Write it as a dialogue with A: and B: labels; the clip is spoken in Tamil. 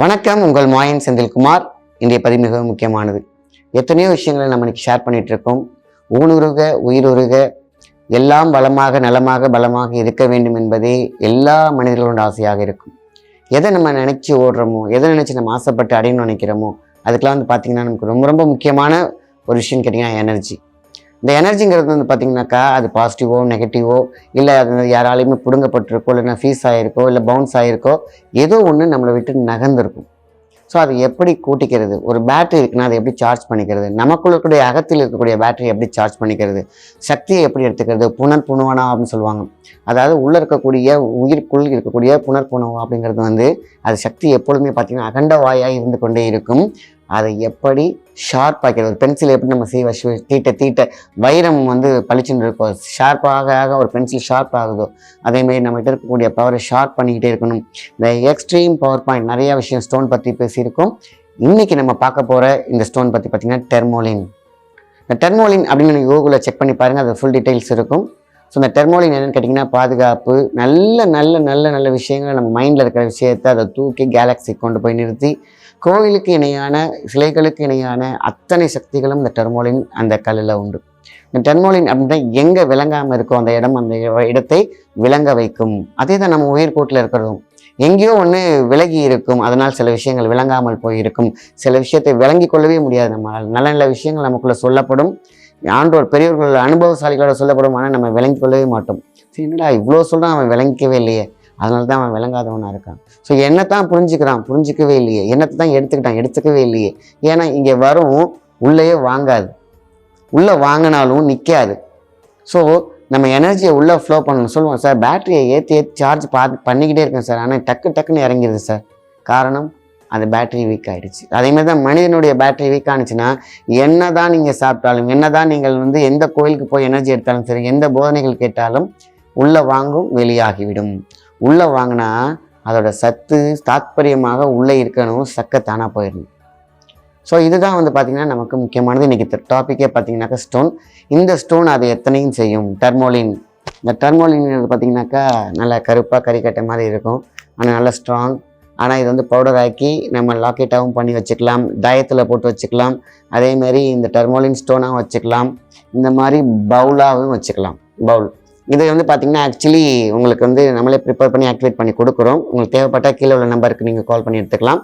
A: வணக்கம் உங்கள் மாயன் செந்தில்குமார். இன்றைய பதிவு மிகவும் முக்கியமானது. எத்தனையோ விஷயங்களை நம்ம இன்னைக்கு ஷேர் பண்ணிகிட்டு இருக்கோம் ஊனுருக உயிருருக எல்லாம் வளமாக நலமாக பலமாக இருக்க வேண்டும் என்பதே எல்லா மனிதர்களோட ஆசையாக இருக்கும். எதை நம்ம நினச்சி ஓடுறோமோ எதை நினச்சி நம்ம ஆசைப்பட்டு அடையணும்னு நினைக்கிறோமோ அதுக்கெலாம் வந்து பார்த்திங்கன்னா நமக்கு ரொம்ப ரொம்ப முக்கியமான ஒரு விஷயம் கேட்டிங்கன்னா எனர்ஜி இந்த எனர்ஜிங்கிறது வந்து பார்த்தீங்கன்னாக்கா அது பாசிட்டிவோ நெகட்டிவோ இல்லை அது யாராலையுமே பிடுங்கப்பட்டிருக்கோ இல்லைன்னா ஃபீஸ் ஆகிருக்கோ இல்லை பவுன்ஸ் ஆகிருக்கோ ஏதோ ஒன்று நம்மளை விட்டு நகர்ந்துருக்கும். ஸோ அதை எப்படி கூட்டிக்கிறது? ஒரு பேட்டரி இருக்குன்னா அதை எப்படி சார்ஜ் பண்ணிக்கிறது? நமக்குள்ள இருக்கக்கூடிய அகத்தில் இருக்கக்கூடிய பேட்டரி எப்படி சார்ஜ் பண்ணிக்கிறது? சக்தியை எப்படி எடுத்துக்கிறது? புனர் புணுவனா அப்படின்னு சொல்லுவாங்க. அதாவது உள்ளே இருக்கக்கூடிய உயிர்க்குள் இருக்கக்கூடிய புனர்புணவு அப்படிங்கிறது வந்து அது சக்தி எப்பொழுதுமே பார்த்தீங்கன்னா அகண்ட வாயாக இருந்து கொண்டே இருக்கும். அதை எப்படி ஷார்ப் ஆக்கிறது ஒரு பென்சில் எப்படி நம்ம செய்வ தீட்ட தீட்ட வைரம் வந்து பளிச்சுன்னு இருக்கோ ஷார்ப்பாக ஆக ஒரு பென்சில் ஷார்ப் ஆகுதோ அதேமாரி நம்மகிட்ட இருக்கக்கூடிய பவரை ஷார்ப் பண்ணிக்கிட்டே இருக்கணும். இந்த எக்ஸ்ட்ரீம் பவர் பாயிண்ட் நிறைய விஷயம் ஸ்டோன் பற்றி பேசியிருக்கோம். இன்றைக்கி நம்ம பார்க்க போகிற இந்த ஸ்டோன் பற்றி பார்த்திங்கன்னா டெர்மோலின் இந்த டெர்மோலின் அப்படின்னு கூகுளில் செக் பண்ணி பாருங்கள் அது ஃபுல் டீட்டெயில்ஸ் இருக்கும். ஸோ இந்த டெர்மோலின் என்னென்னு கேட்டிங்கன்னா பாதுகாப்பு நல்ல நல்ல நல்ல நல்ல விஷயங்களை நம்ம மைண்டில் இருக்கிற விஷயத்தை அதை தூக்கி கேலக்ஸி கொண்டு போய் நிறுத்தி கோயிலுக்கு இணையான சிலைகளுக்கு இணையான அத்தனை சக்திகளும் இந்த டெர்மோலின் அந்த கல்லில் உண்டு. இந்த டெர்மோலின் அப்படின்னா எங்கே விளங்காமல் இருக்கோ அந்த இடம் அந்த இடத்தை விளங்க வைக்கும். அதே தான் நம்ம உயிர்கோட்டில் இருக்கிறதும். எங்கேயோ ஒன்று விலகி இருக்கும். அதனால் சில விஷயங்கள் விளங்காமல் போயிருக்கும். சில விஷயத்தை விளங்கி கொள்ளவே முடியாது. நம்மளால் நல்ல நல்ல விஷயங்கள் நமக்குள்ளே சொல்லப்படும். ஆண்டோர் பெரியவர்கள் அனுபவசாலிகளோட சொல்லப்படும் ஆனால் நம்ம விளங்கி கொள்ளவே மாட்டோம். சரி என்னடா இவ்வளோ சொல்கிறான் அவன் விளங்கிக்கவே இல்லையே. அதனால தான் அவன் விளங்காதவனாக இருக்கான். ஸோ என்னத்தான் புரிஞ்சுக்கிறான் புரிஞ்சிக்கவே இல்லையே. என்னத்தை தான் எடுத்துக்கிட்டான் எடுத்துக்கவே இல்லையே. ஏன்னா இங்கே வரும் உள்ளேயே வாங்காது. உள்ளே வாங்கினாலும் நிற்காது. ஸோ நம்ம எனர்ஜியை உள்ளே ஃப்ளோ பண்ணணும். சொல்லுவோம் சார் பேட்டரியை ஏற்றி ஏற்றி சார்ஜ் பார்த்து பண்ணிக்கிட்டே இருக்கேன் சார். ஆனால் டக்கு டக்குன்னு இறங்கிடுது சார். காரணம் அந்த பேட்டரி வீக் ஆகிடுச்சு அதே மாதிரி தான் மனிதனுடைய பேட்டரி வீக் ஆனிச்சுன்னா என்ன தான் நீங்கள் சாப்பிட்டாலும் என்ன தான் நீங்கள் வந்து எந்த கோயிலுக்கு போய் எனர்ஜி எடுத்தாலும் சரி எந்த போதனைகள் கேட்டாலும் உள்ளே வாங்கும் வெளியாகிவிடும். உள்ளே வாங்கினா அதோட சத்து தாத்பரியமாக உள்ளே இருக்கணும் சக்கத்தானாக தானாக போயிடணும். ஸோ இதுதான் வந்து பார்த்திங்கன்னா நமக்கு முக்கியமானது. இன்றைக்கி டாப்பிக்கே பார்த்தீங்கன்னாக்கா ஸ்டோன் இந்த ஸ்டோன் அது எத்தனையும் செய்யும்? டர்மோலின் இந்த டர்மோலின் பார்த்திங்கனாக்கா நல்லா கருப்பாக கறிக்கட்டை மாதிரி இருக்கும். ஆனால் நல்லா ஸ்ட்ராங் ஆனால் இது வந்து பவுடர் ஆக்கி நம்ம லாக்கெட்டாகவும் பண்ணி வச்சுக்கலாம். டயத்தில் போட்டு வச்சுக்கலாம். அதேமாரி இந்த டெர்மோலின் ஸ்டோனாகவும் வச்சுக்கலாம். இந்த மாதிரி பவுலாகவும் வச்சுக்கலாம். பவுல் இது வந்து பார்த்திங்கன்னா ஆக்சுவலி உங்களுக்கு வந்து நம்மளே ப்ரிப்பேர் பண்ணி ஆக்டிவேட் பண்ணி கொடுக்குறோம். உங்களுக்கு தேவைப்பட்டால் கீழே உள்ள நம்பருக்கு நீங்கள் கால் பண்ணி எடுத்துக்கலாம்.